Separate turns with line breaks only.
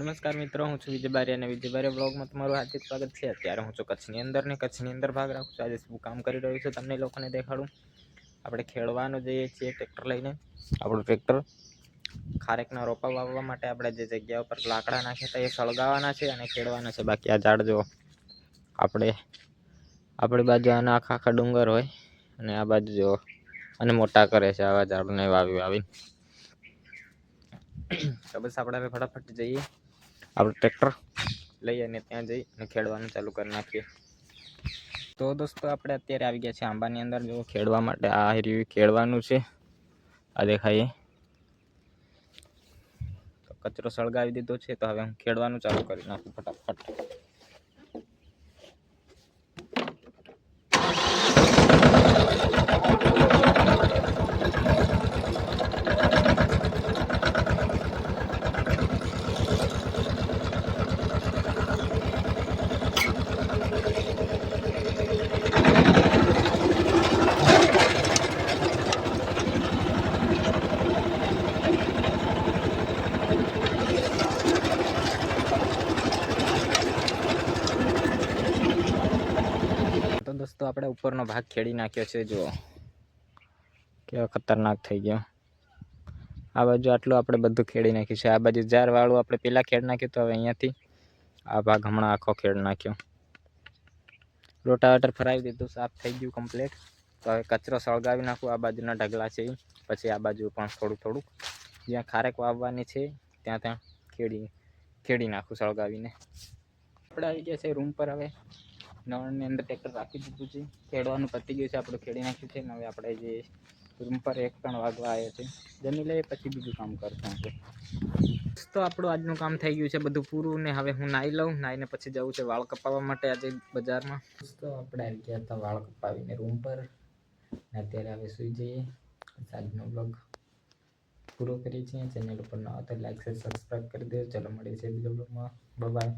નમસ્કાર મિત્રો, હું છું વિજય બારી અને વિજય બારી બ્લોગમાં તમારું હાર્દિક સ્વાગત છે. અત્યારે હું છું કચ્છની અંદર ને કચ્છની અંદર ભાગ રાખું છું. આજે શું કામ કરી રહ્યું છું તમને લોકોને દેખાડું. આપણે ખેડવાનું જઈએ છીએ ટ્રેક્ટર લઈને. આપણું ટ્રેક્ટર ખારેકના રોપા વાવવા માટે આપણે જે જગ્યા ઉપર લાકડા નાખ્યા હતા એ સળગાવવાના છે અને ખેડવાના છે. બાકી આ ઝાડ જો આપણે, આપણી બાજુ આના આખા આખા ડુંગર હોય અને આ બાજુ જો અને મોટા કરે છે આવા ઝાડને વાવી વાવી તો બસ આપણે હવે ફટાફટ જઈએ. આપણું ટ્રેક્ટર લઈ અને ત્યાં જઈ અને ખેડવાનું ચાલુ કરી નાખીએ. તો દોસ્તો, આપણે અત્યારે આવી ગયા છે આંબાની અંદર. જો, ખેડવા માટે આ રહ્યું ખેડવાનું છે. આ તો કચરો સળગાવી દીધો છે. તો હવે હું ખેડવાનું ચાલુ કરી નાખું ફટાફટ. તો આપણે ઉપરનો ભાગ ખેડી નાખ્યો છે, જુઓ. કેવો ખતરનાક થઈ ગયો. આ બાજુ આટલું આપણે બધું ખેડી નાખ્યું છે. આ બાજુ જાર વાળું આપણે પહેલાં ખેડ નાખ્યું તો હવે અહીંયાથી આ ભાગ હમણાં આખો ખેડ નાખ્યો. રોટાવેટર ફરાવી દીધું, સાફ થઈ ગયું કમ્પ્લીટ તો હવે કચરો સળગાવી નાખું. આ બાજુના ઢગલા છે પછી આ બાજુ પણ થોડુંક થોડુંક જ્યાં ખારેક વાવવાની છે, ત્યાં ત્યાં ખેડી ખેડી નાખું સળગાવીને. આપણે આવી ગયા છે રૂમ પર હવે. નળની અંદર ટ્રેક્ટર રાખી દીધું છે. ખેડવાનું પતી ગયું છે, આપણું ખેડી નાખ્યું છે, ને હવે આપણે જે રૂમ પર એક ત્રણ વાગવા આવ્યો છે. જમી લઈએ, પછી બીજું કામ કરશું આપણે. તો આપણું આજનું કામ થઈ ગયું છે, બધું પૂરું, ને હવે હું નાહી લઉં નાહીને પછી જવું છે વાળ કપાવવા માટે આજે બજારમાં. તો આપણે આવી ગયા હતા વાળ કપાવીને રૂમ પર, ને અત્યારે હવે સૂઈ જઈએ. આજનો બ્લોગ પૂરો કરીએ છીએ. ચેનલ ઉપર ન તો લાઈક સબસ્ક્રાઈબ કરી દેજો. ચલો મળીએ છીએ બીજા બ્લોગમાં બાય